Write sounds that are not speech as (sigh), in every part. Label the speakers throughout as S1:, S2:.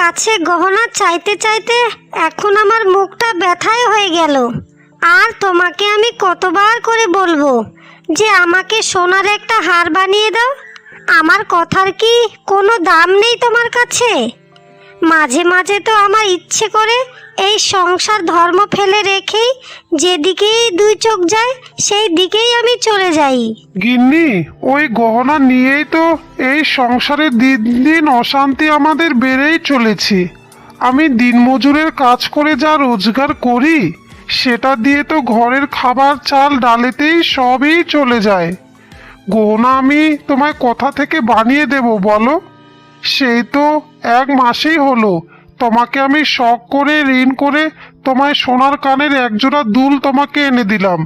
S1: কাছে গহনা চাইতে চাইতে এখন আমার মুখটা ব্যথায় হয়ে গেল। আর তোমাকে আমি কতবার করে বলব যে আমাকে সোনার একটা হার বানিয়ে দাও? আমার কথার কি কোনো দাম নেই তোমার কাছে? মাঝে মাঝে তো আমার ইচ্ছে করে এই সংসার ধর্ম ফেলে রেখেই যেদিকেই দুই চোখ যায় সেই দিকেই আমি চলে যাই।
S2: গিন্নি, ওই গহনা নিয়েই তো এই সংসারে দিন দিন অশান্তি আমাদের বেড়েই চলেছে। আমি দিনমজুরের কাজ করে যা রোজগার করি, সেটা দিয়ে তো ঘরের খাবার চাল ডালেতেই সবই চলে যায়। গহনা আমি তোমায় কোথা থেকে বানিয়ে দেব, বলো। সেই তো এক মাসেই হলো। তোমাকে আমি শখ করে, ঋণ করে তোমায় সোনার কানের একজোড়া দুল তোমাকে এনে দিলাম।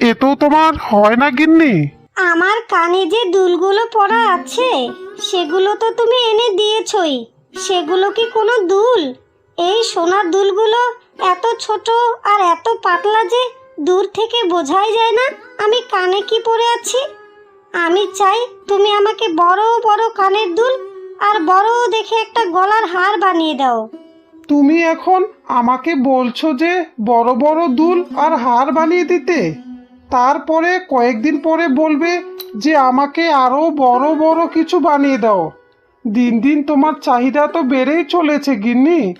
S2: এতেও তোমার হয় না গিন্নি?
S1: আমার কানে যে দুলগুলো পড়া আছে, সেগুলো তো তুমি এনে দিয়েছই। সেগুলো কি কোনো দুল? এই সোনার দুলগুলো এত ছোট আর এত পাতলা যে দূর থেকে বোঝাই যায় না আমি কানে কি পরে আছি। আমি চাই তুমি আমাকে বড় বড় কানের দুল আর বড় দেখে একটা গলার হার বানিয়ে দাও।
S2: তুমি এখন আমাকে বলছো যে বড় বড় দুল আর হার বানিয়ে দিতে। তারপরে কয়েকদিন পরে বলবে যে আমাকে আরও বড় বড় কিছু বানিয়ে দাও। দিন দিন তোমার চাহিদা তো বেড়েই চলেছে, গিন্নি।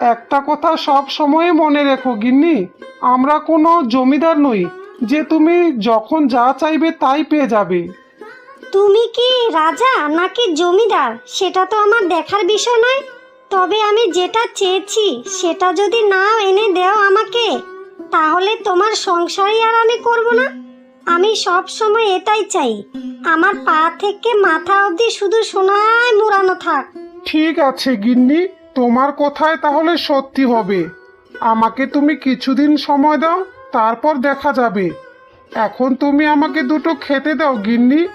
S2: একটা কথা সব সময় মনে রেখো, গিন্নি। আমরা কোনো জমিদার নই। যে তুমি যখন যা চাইবে তাই পেয়ে যাবে।
S1: তুমি কি রাজা নাকি জমিদার? সেটা তো আমার দেখার বিষয় নয়। তবে আমি যেটা চেয়েছি, সেটা যদি না এনে দেও আমাকে, তাহলে তোমার সংসারই আর আমি করব না। আমি সব সময় এটাই চাই। আমার পা থেকে মাথা অবধি শুধু সোনায় মুড়ানো থাক।
S2: ঠিক আছে গিন্নি, তোমার কথায় তাহলে সত্যি হবে। আমাকে তুমি কিছুদিন সময় দাও, তারপর দেখা যাবে। এখন তুমি আমাকে দুটো খেতে দাও গিন্নি।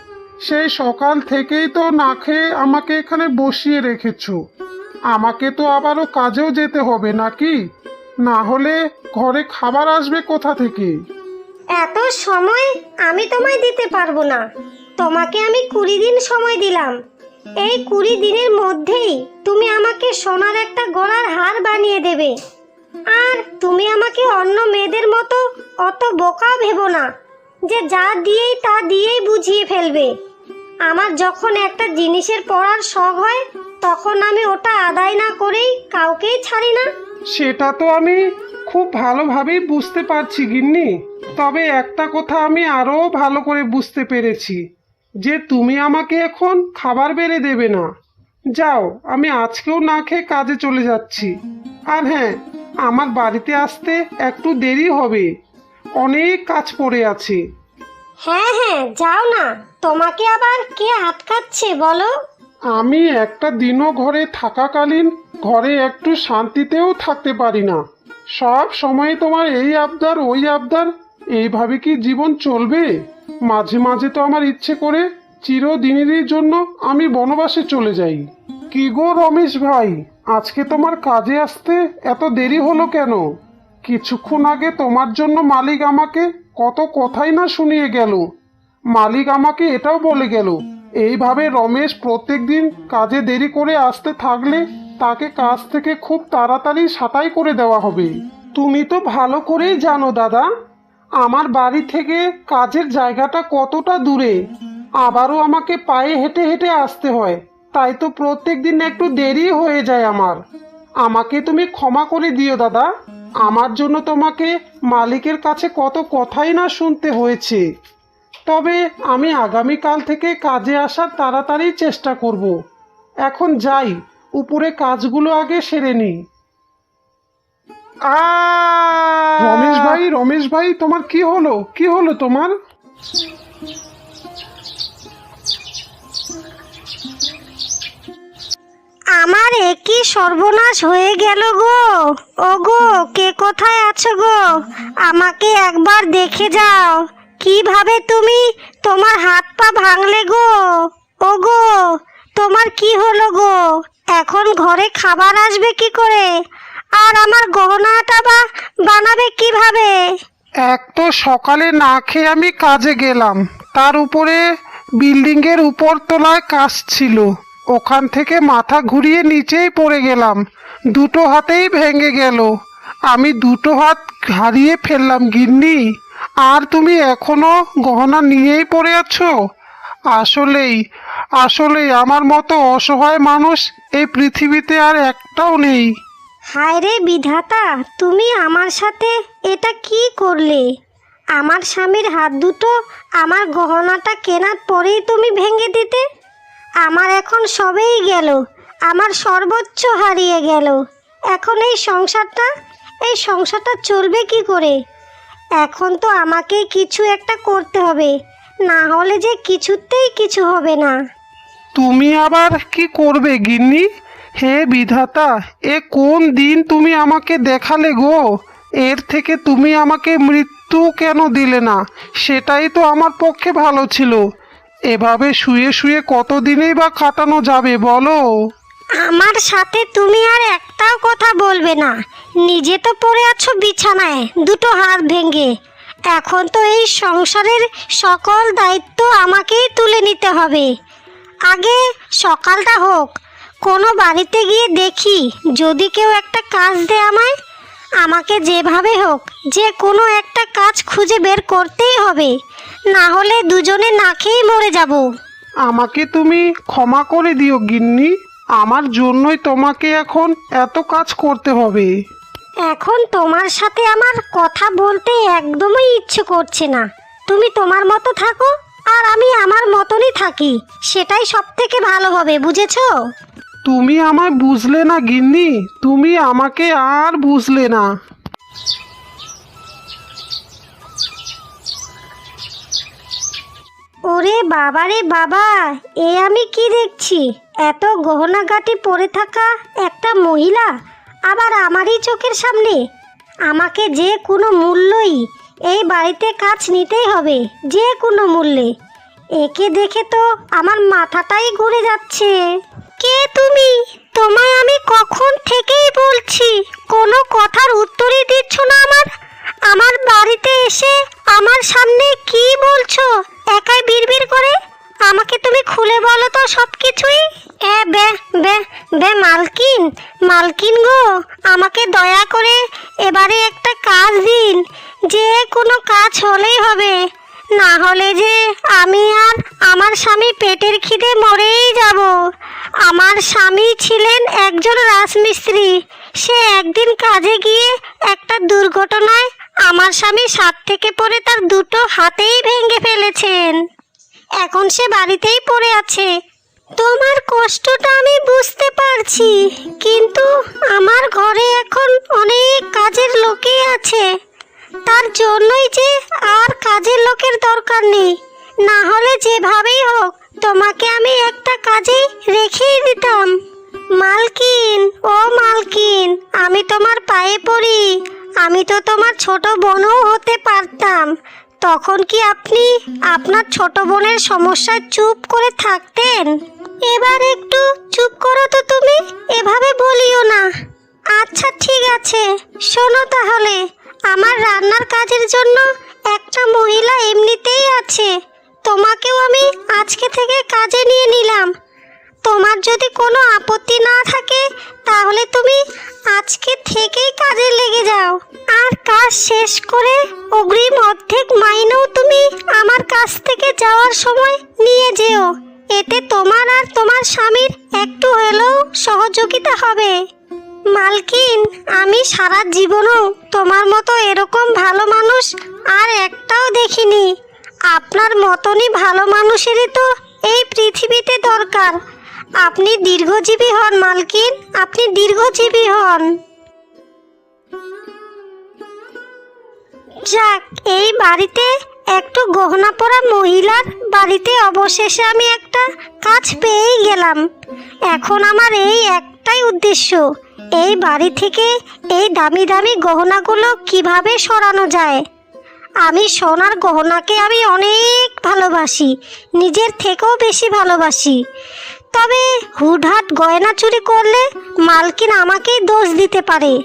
S2: সেই সকাল থেকেই তো না খেয়ে আমাকে এখানে বসিয়ে রেখেছো। আমাকে তো আবারও কাজেও যেতে হবে নাকি? না হলে ঘরে খাবার আসবে কোথা থেকে?
S1: এত সময় আমি তোমায় দিতে পারব না। তোমাকে আমি কুড়ি দিন সময় দিলাম। এই কুড়ি দিনের মধ্যেই তুমি আমাকে সোনার একটা গলার হার বানিয়ে দেবে। আর তুমি আমাকে অন্য মেয়েদের মতো অত বোকা ভেবো না, যে যা দিয়েই তা দিয়েই বুঝিয়ে ফেলবে। আমার যখন একটা জিনিসের পড়ার শখ হয়, তখন আমি ওটা আদায় না করেই কাউকেই ছাড়ি না।
S2: সেটা তো আমি খুব ভালোভাবেই বুঝতে পারছি, গিন্নি। তবে একটা কথা আমি আরও ভালো করে বুঝতে পেরেছি, যে তুমি আমাকে এখন খাবার বেড়ে দেবে না। যাও, আমি আজকেও না খেয়ে কাজে চলে যাচ্ছি। আর হ্যাঁ আমার বাড়িতে আসতে একটু দেরি হবে। অনেক কাজ পড়ে আছে।
S1: হ্যাঁ হ্যাঁ যাও না। তোমাকে আবার কে আটকাচ্ছে, বলো?
S2: আমি একটা দিনও ঘরে থাকাকালীন ঘরে একটু শান্তিতেও থাকতে পারি না। সব সময় তোমার এই আবদার, ওই আবদার, এইভাবে কি জীবন চলবে? মাঝে মাঝে তো আমার ইচ্ছে করে চিরদিনেরই জন্য আমি বনবাসে চলে যাই। কি গো রমেশ ভাই, আজকে তোমার কাজে আসতে এত দেরি হলো কেন? কিছুক্ষণ আগে তোমার জন্য মালিক আমাকে কত কথাই না শুনিয়ে গেল। মালিক আমাকে এটাও বলে গেল, এইভাবে রমেশ প্রত্যেকদিন কাজে দেরি করে আসতে থাকলে তাকে কাজ থেকে খুব তাড়াতাড়ি সাটাই করে দেওয়া হবে। তুমি তো ভালো করেই জানো দাদা, আমার বাড়ি থেকে কাজের জায়গাটা কতটা দূরে। আবারও আমাকে পায়ে হেঁটে হেঁটে আসতে হয়, তাই তো প্রত্যেক দিন একটু দেরি হয়ে যায় আমার। আমাকে তুমি ক্ষমা করে দিও দাদা। আমার জন্য তোমাকে মালিকের কাছে কত কথাই না শুনতে হয়েছে। তবে আমি আগামীকাল থেকে কাজে আসার তাড়াতাড়ি চেষ্টা করব। এখন যাই, উপরে কাজগুলো আগে সেরে নিই। রমেশ ভাই রমেশ ভাই, তোমার কি হলো? কি হলো তোমার?
S1: আমার একই সর্বনাশ হয়ে গেল গো। ও গো কে কোথায় আছো গো? আমাকে একবার দেখে যাও। কীভাবে তুমি তোমার হাত পা ভাঙলে গো? ও গো তোমার কি হলো গো? এখন ঘরে খাবার আসবে কি করে? আর আমার গহনাটা বা বানাবে কীভাবে?
S2: এক তো সকালে না খেয়ে আমি কাজে গেলাম। তার উপরে বিল্ডিংয়ের উপর তলায় কাজ ছিল। ওখান থেকে মাথা ঘুরিয়ে নিচেই পড়ে গেলাম। দুটো হাতেই ভেঙে গেল। আমি দুটো হাত হারিয়ে ফেললাম, গিন্নি। আর তুমি এখনও গহনা নিয়েই পড়ে আছো? আসলেই আসলেই আমার মতো অসহায় মানুষ এই পৃথিবীতে আর একটাও নেই।
S1: হায় রে বিধাতা, তুমি আমার সাথে এটা কি করলে? আমার স্বামীর হাত দুটো আমার গহনাটা কেনার পরেই তুমি ভেঙে দিতে। আমার এখন সবেই গেল। আমার সর্বোচ্চ হারিয়ে গেল। এখন এই সংসারটা এই সংসারটা চলবে কি করে? এখন তো আমাকে কিছু একটা করতে হবে। না হলে যে কিছুতেই কিছু হবে না।
S2: তুমি আবার কি করবে গিন্নি? হে বিধাতা, এ কোন দিন তুমি আমাকে দেখালে গো? এর থেকে তুমি আমাকে মৃত্যু কেন দিলে না? সেটাই তো আমার পক্ষে ভালো ছিল। এভাবে শুয়ে শুয়ে কতদিনেই বা কাটানো যাবে বলো?
S1: আমার সাথে তুমি আর একটাও কথা বলবে না। নিজে তো পড়ে আছো বিছানায়, দুটো হাত ভেঙে। এখন তো এই সংসারের সকল দায়িত্ব আমাকেই তুলে নিতে হবে। আগে সকালটা হোক, কোনো বাড়িতে গিয়ে দেখি, যদি কেউ একটা কাজ দেয় আমায় আমাকে যেভাবে হোক যে কোনো একটা কাজ খুঁজে বের করতেই হবে। না হলে দুজনে না খেয়েই মরে যাব।
S2: আমাকে তুমি ক্ষমা করে দিও গিন্নি। আমার জন্যই তোমাকে এখন এত কাজ করতে হবে।
S1: এখন তোমার সাথে আমার কথা বলতে একদমই ইচ্ছে করছে না। তুমি তোমার মতো থাকো আর আমি আমার মতনই থাকি। সেটাই সব থেকে ভালো হবে বুঝেছ?
S2: তুমি আমায় বুঝলে না, গিন্নি। তুমি আমাকে আর বুঝলে না।
S1: ওরে বাবা রে বাবা, এ আমি কি দেখছি? এত গহনাগাটি পরে থাকা একটা মহিলা আবার আমারই চোখের সামনে? আমাকে যে কোনো মূল্যই এই বাড়িতে কাজ নিতেই হবে, যে কোনো মূল্যে। একে দেখে তো আমার মাথাটাই ঘুরে যাচ্ছে। কে তুমি? তোমায় আমি কখন থেকেই বলছি? কোনো কথার উত্তরই দিচ্ছ না আমার। আমার বাড়িতে এসে আমার সামনে কি বলছো? একাই বিড়বিড় করে? আমাকে তুমি খুলে বলো তো সব কিছুই এ বে বে বে মালকিন মালকিন গো, আমাকে দয়া করে এবারে একটা কাজ দিন। যে কোনো কাজ হলেই হবে। না হলে যে আমি আর আমার স্বামী পেটের খিদে মরেই যাব। আমার স্বামী ছিলেন একজন রাজমিস্ত্রি। সে একদিন কাজে গিয়ে একটা দুর্ঘটনায় আমার স্বামী সাত থেকে পড়ে তার দুটো হাতেই ভেঙে ফেলেছেন। এখন সে বাড়িতেই পড়ে আছে। তোমার কষ্টটা আমি বুঝতে পারছি, কিন্তু আমার ঘরে এখন অনেক কাজের লোকই আছে। তার জন্যই যে আর কাজের লোকের দরকার নেই। না হলে যেভাবেই হোক, তোমাকে আমি একটা কাজেই রেখেই দিতাম। মালকিন, ও মালকিন, আমি তোমার পায়ে পড়ি। আমি তো তোমার ছোট বোনও হতে পারতাম। তখন কি আপনি আপনার ছোট বোনের সমস্যায় চুপ করে থাকতেন? এবার একটু চুপ করো তো তুমি, এভাবে বলিও না। আচ্ছা ঠিক আছে, শোনো তাহলে। আমার রান্নার কাজের জন্য একটা মহিলা এমনিতেই আছে। তোমাকেও আমি আজকে থেকে কাজে নিয়ে নিলাম। তোমার যদি কোনো আপত্তি না থাকে, তাহলে তুমি আজকে থেকেই কাজে লেগে যাও। আর কাজ শেষ করে অগ্রিম অর্ধেক মাইনেও তুমি আমার কাছ থেকে যাওয়ার সময় নিয়ে যেও। এতে তোমার আর তোমার স্বামীর একটু হলেও সহযোগিতা হবে। মালকিন, আমি সারা জীবনও তোমার মতো এরকম ভালো মানুষ আর একটাও দেখিনি। আপনার মতনই ভালো মানুষেরই তো এই পৃথিবীতে দরকার। আপনি দীর্ঘজীবী হন, মালকিন, আপনি দীর্ঘজীবী হন। যাক, এই বাড়িতে একটু গহনা পরা মহিলার বাড়িতে অবশেষে আমি একটা কাজ পেয়েই গেলাম। এখন আমার এই একটাই উদ্দেশ্য এই বাড়ি থেকে এই দামি দামি গহনাগুলো কীভাবে সরানো যায়? আমি সোনার গহনাকে আমি অনেক ভালোবাসি, নিজের থেকেও বেশি ভালোবাসি। তবে হুটহাট গয়না চুরি করলে মালকিন আমাকেই দোষ দিতে পারে।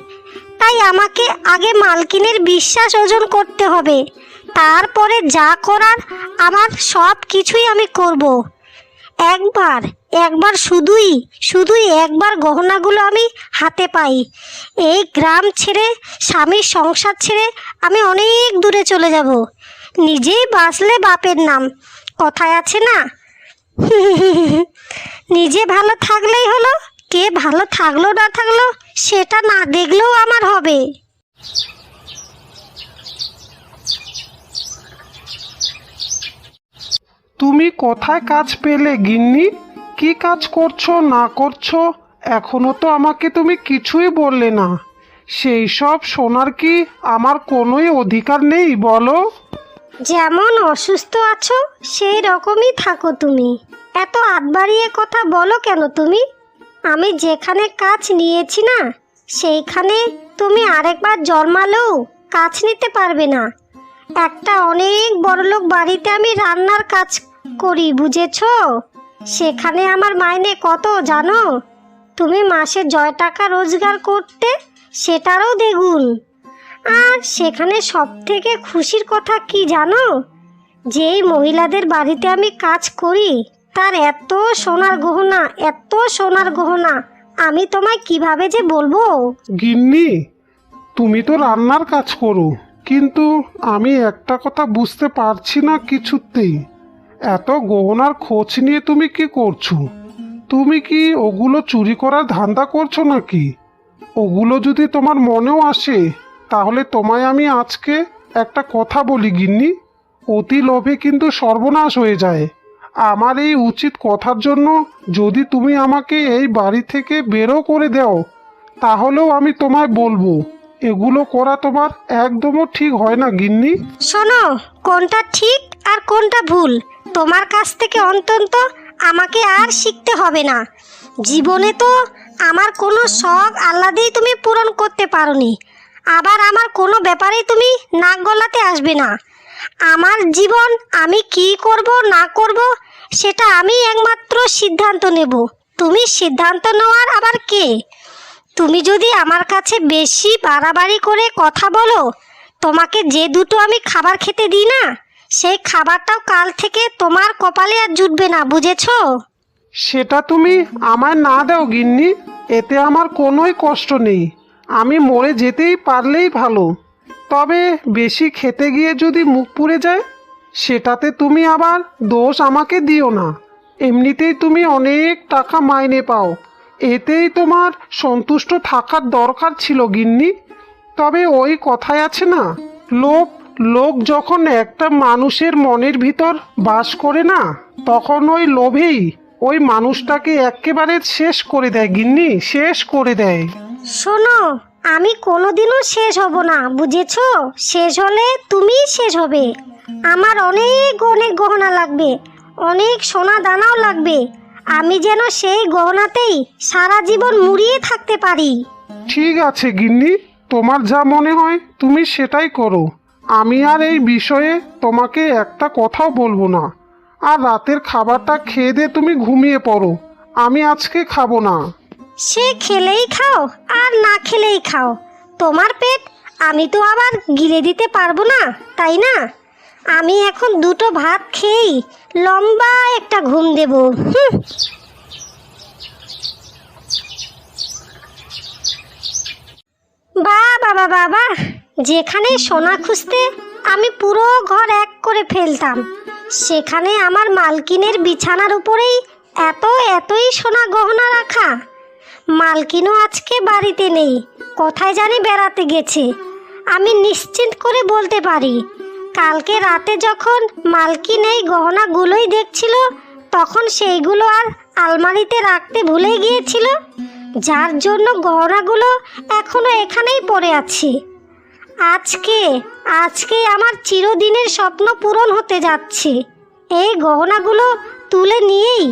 S1: তাই আমাকে আগে মালকিনের বিশ্বাস অর্জন করতে হবে। তারপরে যা করার আমার সব কিছুই আমি করব। একবার একবার শুধুই শুধুই একবার গহনাগুলো আমি হাতে পাই। এই গ্রাম ছেড়ে, স্বামীর সংসার ছেড়ে আমি অনেক দূরে চলে যাব। নিজেই বাঁচলে বাপের নাম। কথায় আছে না? (laughs) নিজে ভালো থাকলেই হলো, কে ভালো থাকল না থাকল, সেটা না দেখলেও আমার হবে।
S2: তুমি কোথায় কাজ পেলে, গিন্নি? কি কাজ করছ, না করছ? এখনও তো আমাকে তুমি কিছুই বললে না। সেই সব শোনার কি আমার কোনোই অধিকার নেই, বলো?
S1: যেমন অসুস্থ আছো, সেই রকমই থাকো তুমি। এত আত বাড়িয়ে কথা বলো কেন তুমি? আমি যেখানে কাজ নিয়েছি না, সেইখানে তুমি আরেকবার জন্মালেও কাজ নিতে পারবে না। একটা অনেক বড়লোক বাড়িতে আমি রান্নার কাজ করি, বুঝেছ? সেখানে আমার মাইনে কত জানো? তুমি মাসে জয় টাকা রোজগার করতে সেটারও দ্বিগুণ। আর সেখানে সব থেকে খুশির কথা কি জানো? যেই মহিলাদের বাড়িতে আমি কাজ করি, তার এত সোনার গহনা, এত সোনার গহনা, আমি তোমায় কীভাবে যে বলব?
S2: গিন্নি, তুমি তো রান্নার কাজ করো, কিন্তু আমি একটা কথা বুঝতে পারছি না কিছুতেই। এত গহনার খোঁজ নিয়ে তুমি কি করছ? তুমি কি ওগুলো চুরি করার ধান্দা করছ নাকি? ওগুলো যদি তোমার মনেও আসে, তাহলে তোমায় আমি আজকে একটা কথা বলি গিন্নি। অতি লোভে কিন্তু সর্বনাশ হয়ে যায়। আমার এই উচিত কথার জন্য যদি তুমি আমাকে এই বাড়ি থেকে বেরো করে দাও, তাহলেও আমি তোমায় বলব, এগুলো করা তোমার একদমও ঠিক হয় না গিন্নি।
S1: শোনো, কোনটা ঠিক আর কোনটা ভুল। তোমার কাছ থেকে অন্তত আমাকে আর শিখতে হবে না। জীবনে তো আমার কোনো শখ আহ্লাদেই তুমি পূরণ করতে পারোনি। আবার আমার কোনো ব্যাপারেই তুমি নাক গলাতে আসবে না। আমার জীবন আমি কি করব, না করব, সেটা আমি একমাত্র সিদ্ধান্ত নেব। তুমি সিদ্ধান্ত নেওয়ার আবার কে? তুমি যদি আমার কাছে বেশি বাড়াবাড়ি করে কথা বলো, তোমাকে যে দুটো আমি খাবার খেতে দিই না? সেই খাবারটাও কাল থেকে তোমার কপালে আর জুটবে না, বুঝেছ?
S2: সেটা তুমি আমায় না দাও, গিন্নি। এতে আমার কোনোই কষ্ট নেই। আমি মরে যেতেই পারলেই ভালো। তবে বেশি খেতে গিয়ে যদি মুখ পুড়ে যায়, সেটাতে তুমি আবার দোষ আমাকে দিও না। এমনিতেই তুমি অনেক টাকা মাইনে পাও। এতেই তোমার সন্তুষ্ট থাকার দরকার ছিল, গিন্নি। তবে ওই কথায় আছে না লোক লোক যখন একটা মানুষের মনের ভিতর বাস করে না তখন ওই লোভেই ওই মানুষটাকে একেবারে শেষ করে দেয় গিন্নি শেষ করে দেয়।
S1: শোনো আমি কোনোদিনও শেষ হব না বুঝেছ? শেষ হলে তুমিই শেষ হবে। আমার অনেক অনেক গহনা লাগবে অনেক সোনা দানাও লাগবে। আমি যেন সেই গহনাতেই সারা জীবন মুড়িয়ে থাকতে পারি।
S2: ঠিক আছে গিন্নি তোমার যা মনে হয় তুমি সেটাই করো। আমি আর এই বিষয়ে তোমাকে একটা কথাও বলব না। আর রাতের খাবারটা খেয়ে দিয়ে তুমি ঘুমিয়ে পড়ো। আমি আজকে খাব না।
S1: সে খেলেই খাও, আর না খেলেই খাও। তোমার পেট, আমি তো আবার গিলে দিতে পারব না, তাই না? আমি এখন দুটো ভাত খেয়েই লম্বা একটা ঘুম দেব। হুম। বা বাবা বাবা যেখানে সোনা খুঁজতে আমি পুরো ঘর এক করে ফেলতাম, সেখানে আমার মালকিনের বিছানার উপরেই এত এতই সোনা গহনা রাখা। মালকিনও আজকে বাড়িতে নেই, কোথায় জানি বেড়াতে গেছে। আমি নিশ্চিন্ত করে বলতে পারি, কালকে রাতে যখন মালকিন এই গহনাগুলোই দেখছিল, তখন সেইগুলো আর আলমারিতে রাখতে ভুলে গিয়েছিল, যার জন্য গহনাগুলো এখনও এখানেই পড়ে আছে। আজকে আজকে আমার চিরদিনের স্বপ্ন পূরণ হতে যাচ্ছে। এই গহনাগুলো তুলে নিয়েই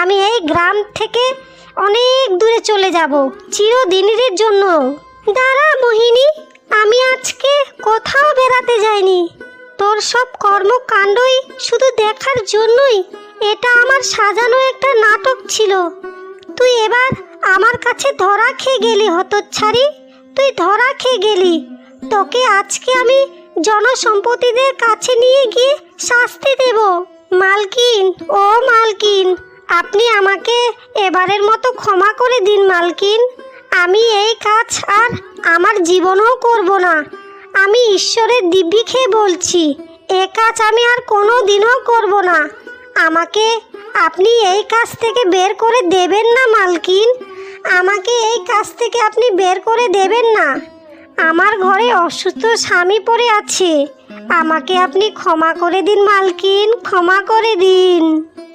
S1: আমি এই গ্রাম থেকে অনেক দূরে চলে যাব, চিরদিনের জন্য। দাঁড়া মোহিনী, আমি আজকে কোথাও বেড়াতে যাইনি। তোর সব কর্মকাণ্ডই শুধু দেখার জন্যই, এটা আমার সাজানো একটা নাটক ছিল। তুই এবার আমার কাছে ধরা খেয়ে গেলি হতচ্ছাড়ি। তুই ধরা খেয়ে গেলি। তোকে আজকে আমি জনসম্পত্তিদের কাছে নিয়ে গিয়ে শাস্তি দেব। মালকিন, ও মালকিন, আপনি আমাকে এবারের মতো ক্ষমা করে দিন, মালকিন। আমি এই কাজ আর আমার জীবনেও করব না। আমি ঈশ্বরের দিব্যি খেয়ে বলছি, এ কাজ আমি আর কোনো দিনও করব না। আমাকে আপনি এই কাজ থেকে বের করে দেবেন না, মালকিন। আমাকে এই কাজ থেকে আপনি বের করে দেবেন না। আমার ঘরে অসুস্থ স্বামী পড়ে আছে। আমাকে আপনি ক্ষমা করে দিন, মালকিন। ক্ষমা করে দিন।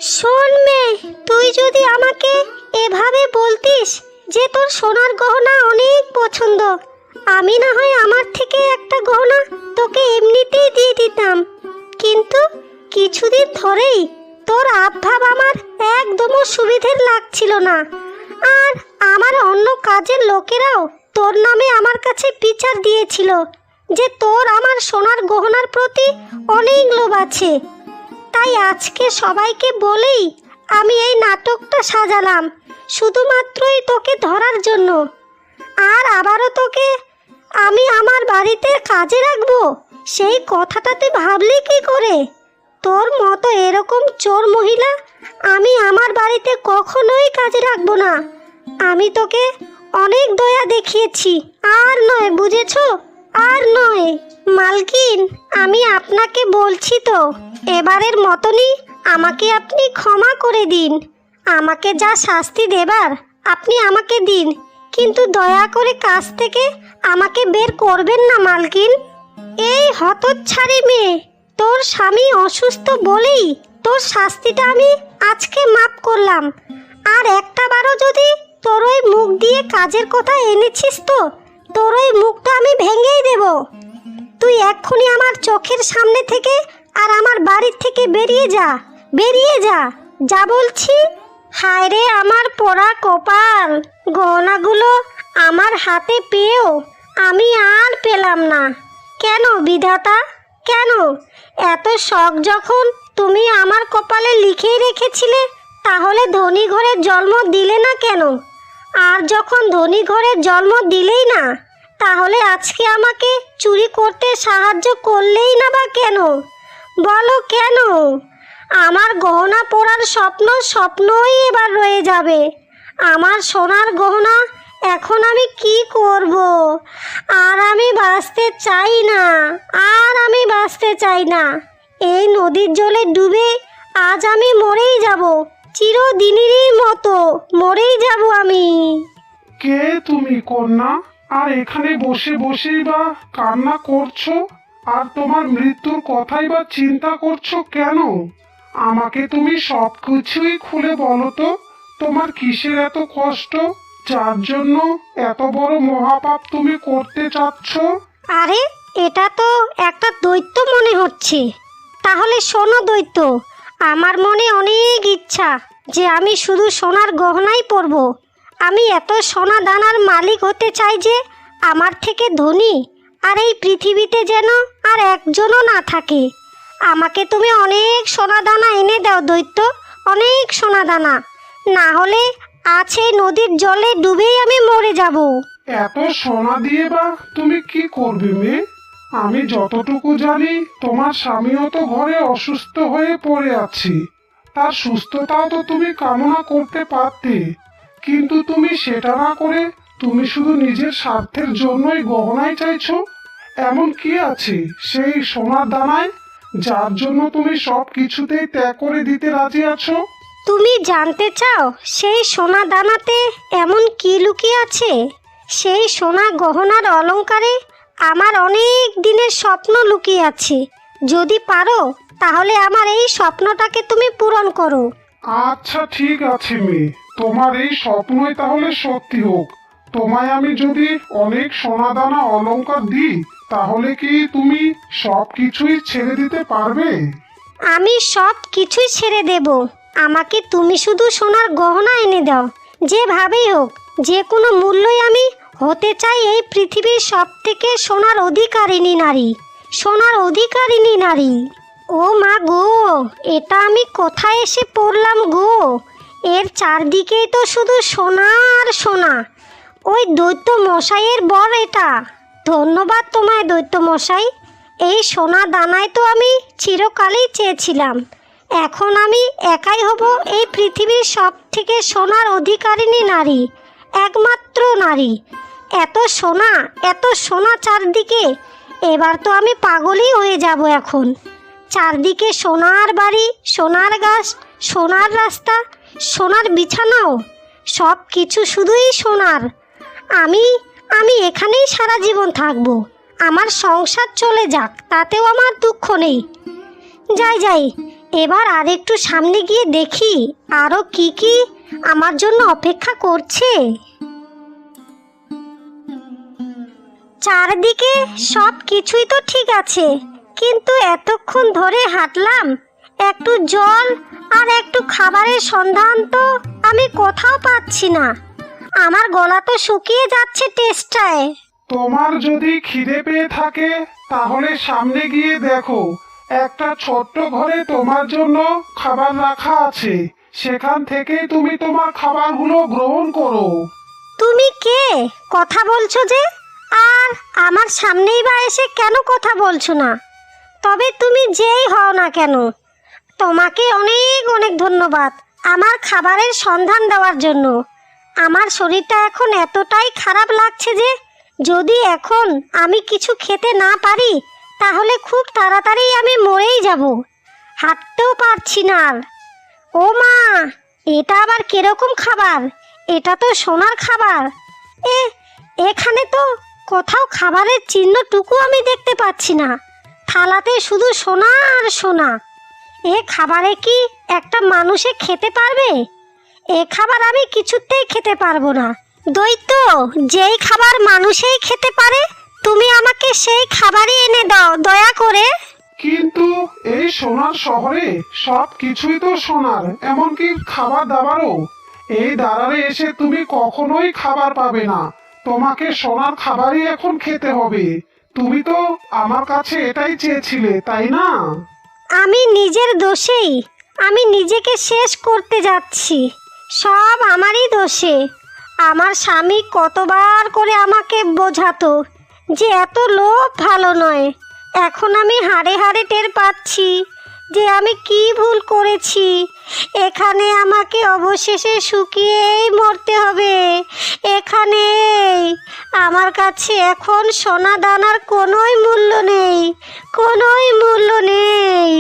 S1: শোন মেয়ে, তুই যদি আমাকে এভাবে বলতিস যে তোর সোনার গহনা অনেক পছন্দ, আমি না হয় আমার থেকে একটা গহনা তোকে এমনিতেই দিয়ে দিতাম। কিন্তু কিছুদিন ধরেই তোর আবভাব আমার একদমও সুবিধের লাগছিল না। আর আমার অন্য কাজের লোকেরাও তোর নামে আমার কাছে বিচার দিয়েছিল যে তোর আমার সোনার গহনার প্রতি অনেক লোভ আছে। তাই আজকে সবাইকে বলেই আমি এই নাটকটা সাজালাম, শুধুমাত্রই তোকে ধরার জন্য। আর আবারও তোকে আমি আমার বাড়িতে কাজে রাখব, সেই কথাটা তুই ভাবলি কি করে? তোর মতো এরকম চোর মহিলা আমি আমার বাড়িতে কখনোই কাজে রাখব না। আমি তোকে অনেক দয়া দেখিয়েছি। আর নয়, বুঝেছ? আর নয়। মালকিন, আমি আপনাকে বলছি তো, এবারের মতনই আমাকে আপনি ক্ষমা করে দিন। আমাকে যা শাস্তি দেবার, আপনি আমাকে দিন। কিন্তু দয়া করে কাজ থেকে আমাকে বের করবেন না, মালকিন। এই হতচ্ছাড়ি মেয়ে, তোর স্বামী অসুস্থ বলেই তোর শাস্তিটা আমি আজকে মাপ করলাম। আর একটা বারও যদি তোর ওই মুখ দিয়ে কাজের কথা এনেছিস তো? তোর ওই মুখটা আমি ভেঙেই দেব। তুই এক্ষুনি আমার চোখের সামনে থেকে আর আমার বাড়ির থেকে বেরিয়ে যা বেরিয়ে যা যা বলছি। হায় রে আমার পোড়া কপাল, গহনাগুলো আমার হাতে পেয়েও আমি আর পেলাম না। কেন বিধাতা, কেন? এত শখ যখন তুমি আমার কপালে লিখেই রেখেছিলে, তাহলে ধনী ঘরে জন্ম দিলে না কেন? আর যখন ধনী ঘরে জন্ম দিলেই না, তাহলে আজকে আমাকে চুরি করতে সাহায্য করলেই না বা কেন? বলো কেন? আমার গহনা পরার স্বপ্ন স্বপ্নই এবার রয়ে যাবে। আমার সোনার গহনা এখন আমি কি করব? আর আমি বাঁচতে চাই না, আর আমি বাঁচতে চাই না। এই নদীর জলে ডুবে আজ আমি মরেই যাব। চিরদিনেরই মতো মরেই যাব আমি।
S2: কে তুমি কন্যা? আর এখানে বসে বসেই বা কান্না করছ? আর তোমার মৃত্যুর কথাই বা চিন্তা করছ কেন? আমাকে তুমি সব কিছুই খুলে বলো তো তোমার কিসের এত কষ্ট? যার জন্য এত বড় মহাপাপ তুমি করতে চাচ্ছ?
S1: আরে এটা তো একটা দৈত্য মনে হচ্ছে। তাহলে শোনো দৈত্য আমার মনে অনেক ইচ্ছা। যে আমি শুধু সোনার গহনাই পরব। আমি এত সোনা দানার মালিক হতে চাই যে আমার থেকে ধনী, আর এই পৃথিবীতে যেন আর একজনও না থাকে। আমাকে তুমি অনেক সোনা দানা এনে দাও দৈত্য, অনেক সোনা দানা। না হলে এই নদীর জলে ডুবেই আমি মরে যাব।
S2: এত সোনা দিয়ে বা তুমি কি করবে মেয়ে? আমি যতটুকু জানি, তোমার স্বামীও তো ঘরে অসুস্থ হয়ে পড়ে আছে। তার সুস্থতাও তো তুমি কামনা করতে পারতে। কিন্তু তুমি সেটা না করে তুমি শুধু নিজের স্বার্থের জন্যই গহনাই চাইছো? এমন কি আছে সেই সোনার দানায়, যার জন্য তুমি সব কিছুতেই ত্যাগ করে দিতে রাজি আছো?
S1: তুমি জানতে চাও সেই সোনা দানাতে এমন কি লুকিয়ে আছে? সেই সোনা গহনার অলংকারে আমার অনেক দিনের স্বপ্ন লুকিয়ে আছে। যদি পারো তাহলে আমার এই স্বপ্নটাকে তুমি পূরণ করো।
S2: আচ্ছা ঠিক আছে মেয়ে। তোমার এই স্বপ্নই তাহলে সত্যি হোক। তোমায় আমি যদি অনেক সোনাদানা অলংকার দিই তাহলে কি তুমি সব কিছুই ছেড়ে দিতে পারবে?
S1: আমি সব কিছুই ছেড়ে দেব। আমাকে তুমি শুধু সোনার গহনা এনে দাও। যেভাবেই হোক যে কোনো মূল্যই আমি হতে চাই এই পৃথিবীর সব থেকে সোনার অধিকারিণী নারী। সোনার অধিকারিণী নারী। ও মা গো, এটা আমি কোথায় এসে পড়লাম গো? এর চারদিকেই তো শুধু সোনা আর সোনা। ওই দৈত্য মশাইয়ের বর এটা। ধন্যবাদ তোমায় দৈত্য মশাই এই সোনা দানায় তো আমি চিরকালেই চেয়েছিলাম। এখন আমি একাই হব এই পৃথিবীর সব থেকে সোনার অধিকারিণী নারী, একমাত্র নারী। এত সোনা এত সোনা চারদিকে, এবার তো আমি পাগলই হয়ে যাব এখন। চারদিকে সোনার বাড়ি, সোনার গাছ, সোনার রাস্তা, সোনার বিছানাও সব কিছু শুধুই সোনার। আমি আমি এখানেই সারা জীবন থাকব। আমার সংসার চলে যাক, তাতেও আমার দুঃখ নেই। যাই যাই, এবার আর একটু সামনে গিয়ে দেখি আরও কি কি আমার জন্য অপেক্ষা করছে। চারদিকে সব কিছুই তো ঠিক আছে। কিন্তু এতক্ষণ ধরে হাঁটলাম। একটু জল আর একটু খাবারের সন্ধান তো আমি কোথাও পাচ্ছি না। আমার গলা তো শুকিয়ে যাচ্ছে টেস্টায়
S2: তোমার যদি খিদে পেয়ে থাকে তাহলে সামনে গিয়ে দেখো। একটা ছোট্ট ঘরে তোমার জন্য খাবার রাখা আছে। সেখান থেকে তুমি তোমার খাবারগুলো গ্রহণ করো।
S1: তুমি কে? কথা বলছো যে? আর আমার সামনেই বা এসে কেন কথা বলছো না? তবে তুমি যেই হও না কেন? তোমাকে অনেক অনেক ধন্যবাদ আমার খাবারের সন্ধান দেওয়ার জন্য। আমার শরীরটা এখন এতটাই খারাপ লাগছে যে, যদি এখন আমি কিছু খেতে না পারি, তাহলে খুব তাড়াতাড়ি আমি মরেই যাব। হাঁটতেও পারছি না আর। ও মা, এটা আবার কীরকম খাবার? এটা তো সোনার খাবার। এ, এখানে তো কোথাও খাবারের চিহ্নটুকু আমি দেখতে পাচ্ছি না। থালাতে শুধু সোনা আর সোনা। এ খাবারে কি একটা মানুষে খেতে পারবে? এ খাবার আমি কিছুতেই খেতে পারব না। দৈত্য, যেই খাবার মানুষেই খেতে পারে, তুমি আমাকে সেই খাবারই এনে দাও, দয়া করে।
S2: কিন্তু এই সোনার শহরে সব কিছুই তো সোনার, এমনকি খাবার দাবারও এই দাঁড়ারে এসে তুমি কখনোই খাবার পাবে না। তোমাকে সোনার খাবারই এখন খেতে হবে। তুমি তো আমার কাছে এটাই চেয়েছিলে, তাই না?
S1: আমি নিজের দোষেই। আমি নিজেকে শেষ করতে যাচ্ছি। সব আমারই দোষে। আমার স্বামী কতবার করে আমাকে বোঝাতো যে এত লোভ ভালো নয়। এখন আমি হাড়ে হাড়ে টের পাচ্ছি। যে আমি কি ভুল করেছি? এখানে আমাকে অবশেষে শুকিয়েই মরতে হবে। এখানে আমার কাছে এখন সোনা দানার কোনোই মূল্য নেই। কোনোই মূল্য নেই।